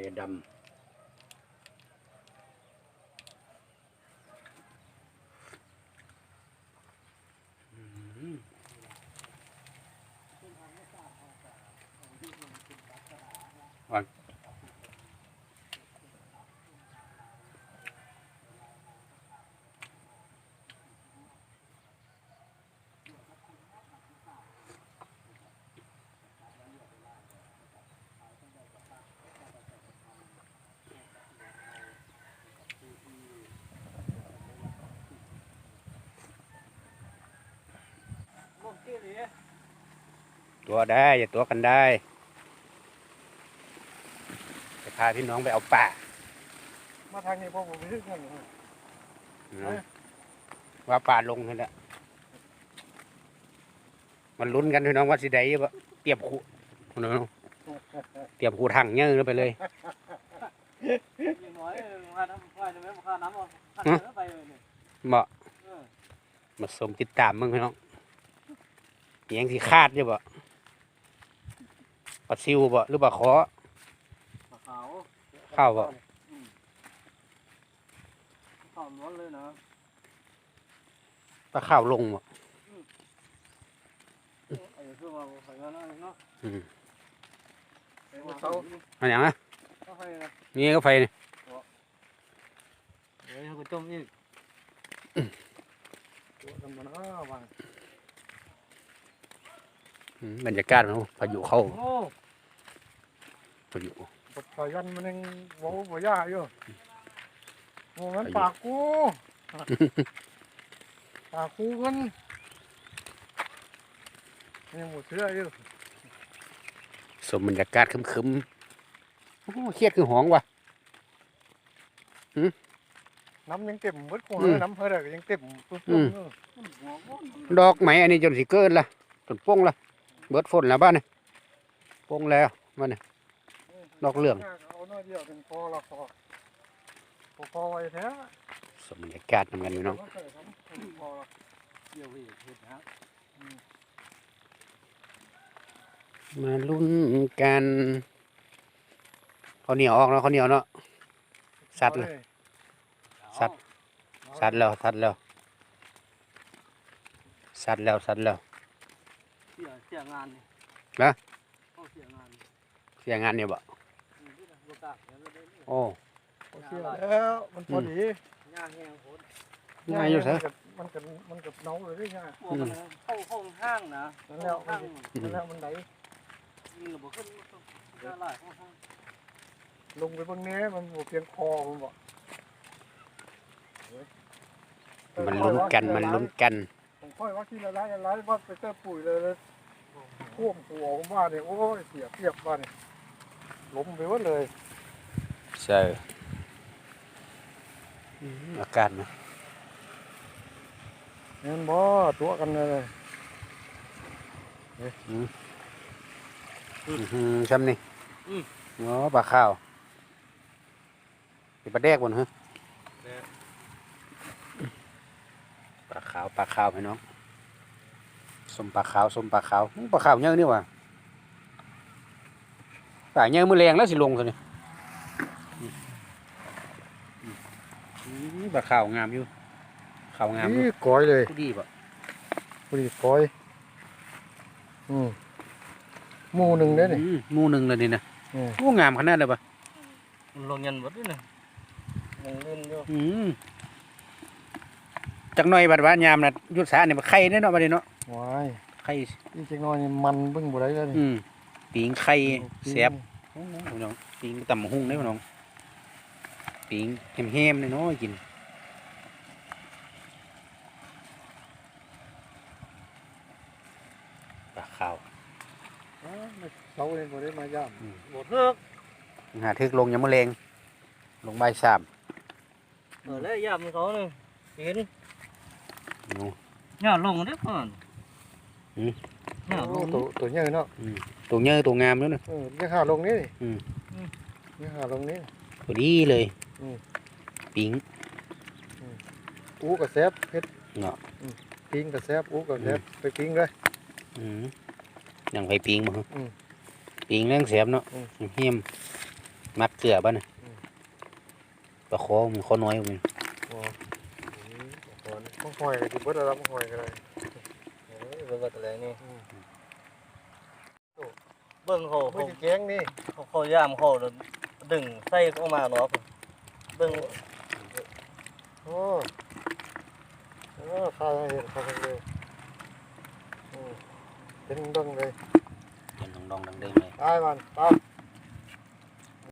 เฟดำ ตัวได้อย่าตัวกันได้ จะพาพี่น้องไปเอาป่ามาทางนี้พอผมไปถึงนั่นเลย เนาะว่าป่าลงนั่นแหละมันลุ้นกันพี่น้องว่าสิได้บ่เตรียมขู่เนาะเตรียมขู่ถังเงี้ยอะไปเลย อย่างน้อยว่าน้ำว่าจะไม่ว่าน้ำเอาไปเลยเนี่ยเหมาะเออมาสมติดตามมึงพี่น้องเอียงที่คาดอยู่บ่ ปลาซิวบ่หรือปลาขอปลาขาวเข้าบ่ขาวล้วนเลยนะปลาข้าวลงบ่ไอ้คือว่าใส่เงินอะไรเนาะอืมไอ้ว่าเขาอันอย่างนะเขาให้นะนี่ก็ไฟนี่เดี๋ยวเขาต้มอีกตัวธรรมดาว่างอืมบรรยากาศมันพายุเข้า โอ้พายุปดพายันมันยังโว้บ่ยาอยู่โอ้งั้นปากกู ปากกูกันยังหมดเชื่ออยู่สมบรรยากาศครึมๆโอ้เครียดคือหองว่ะ น้ำยังเต็มเบิดกูอืม น้ำเพื่อก็ยังเต็มปุ๊บอืมเออหัวก้อนดอกไหมอันนี้จนสิเกินละจนป้งละเบิดฝนแล้วบ้านนี่ป้งแล้วบ้าน นี่ดอกเหลืองเอาหน่อยเดียวเป็นพอละพอพอพอไว้แท้สมบรรยากาศทำกันอยู่เน้องพอละเกี่ยวอีกเห็ดนะมาลุ้นกันเขาวเหนียวออกแล้วเขาวเหนียวเนาะสัตว์เลยสัตว์สัดแล้วสัดแล้วสัดแล้วสัดแล้วเสียเสียงานนี่นะเขาเสียงานเสียงานเนี่ยบ่ โอ้โอเคแล้วมันพอดีหญ้าแห้งโคตรง่ายอยู่ซะมันกับมันกับเนาเลยด้วยง่ายพวกมันเข้าห้องห้างนะนั่นแล้วห้างนั่นแล้วมันไหนมันระบบขึ้นได้หลายห้องห้างลงไปบางนี้มันบ่เพียงคอมันบอกมันลุ้นกันมันลุ้นกันผมค่อยว่าที่ละลายละลายว่าไปเจอปุ๋ยเลยเลยท่วมหัวผมว่าเนี่ยโอ้ยเสียเปรียบว่าเนี่ยล้มไปหมดเลย ใช่อืมอากาศนะเงินบ่ตัวกันเลยอื้อหือช้ำนี่อ๋อปลาข้าวเป็นปลาแดกบนฮะปลาขาวปลาขาวพี่น้องสมปลาขาวสมปลาขาวอื้อปลาขาวเยอะนี่หว่ะปลาเยอะมือแรงแล้วสิลงตัวนี้อืม อืมปลาขาวงามอยู่ขาวงามอยู่นี่ก้อยเลยผู้ดีป่ะพอดีก้อยอืมหมู่หนึ่งเด้อนี่อืมหมู่หนึ่งเลยนี่นะอืมโอ้งามขนาดเลยป่ะมันลงยันหมดด้วยนะยังเล่นอยู่อืมจักหน่อยบัดว่ายามน่ะยุทธศาสตร์นี่มันไข่เด้อเนาะบัดนี้เนาะว้ายไข่นี่จังน้อยนี่มันเบิ่งบ่ได้แล้วนี่อืมปิงไข่แซ่บโอ้โหพี่น้องปิงตำบักหุ่งเด้อพี่น้อง ปิงแฮมๆเนาะกินปลาขาวอ้าวไม่เขาเองบ่ได้มาย่ามหมดเลิกหาทึกลงยามมื้อแลงลงบ่ายสามเออแล้วยามเขาเลยเห็นโอ้หญ้าลงได้ก่อนหืมหญ้าลโอ้งตัวตัวใหญ่เนาะตัวเยอะตัวงามเด้อนะเออเนี่ยหาลงนี่นี่อืมเนี่ยหาลงนี่ตัวดีเลย อืม ปิงอู้กับแซบเฮ็ดเนาะปิ้งกับแซบอู้กับแซบไปปิ้งเลย อืมยังไปปิงบ่ฮะอืมปิงเรื่องเสียบเนาะอืม เฮียมมัดเสือบ้านน่ะปลาคอมีคอน้อยมีอ๋ออืมก่อนมังหอยก็สิเบิดแล้วมังหอยก็ได้เออเบิ่งก็ตะแลงนี่อืมเบิ่งเขาไม่เขาได้แจ้งนี่เขาเขาย่ามเขาดึงไส้ออกมาเนาะ เบิ่งโอ้เออข้าเห็นเขาเลยอืมเป็นเบิ่งเลยเห็นดองๆดังเด้งเลยตายมันตาย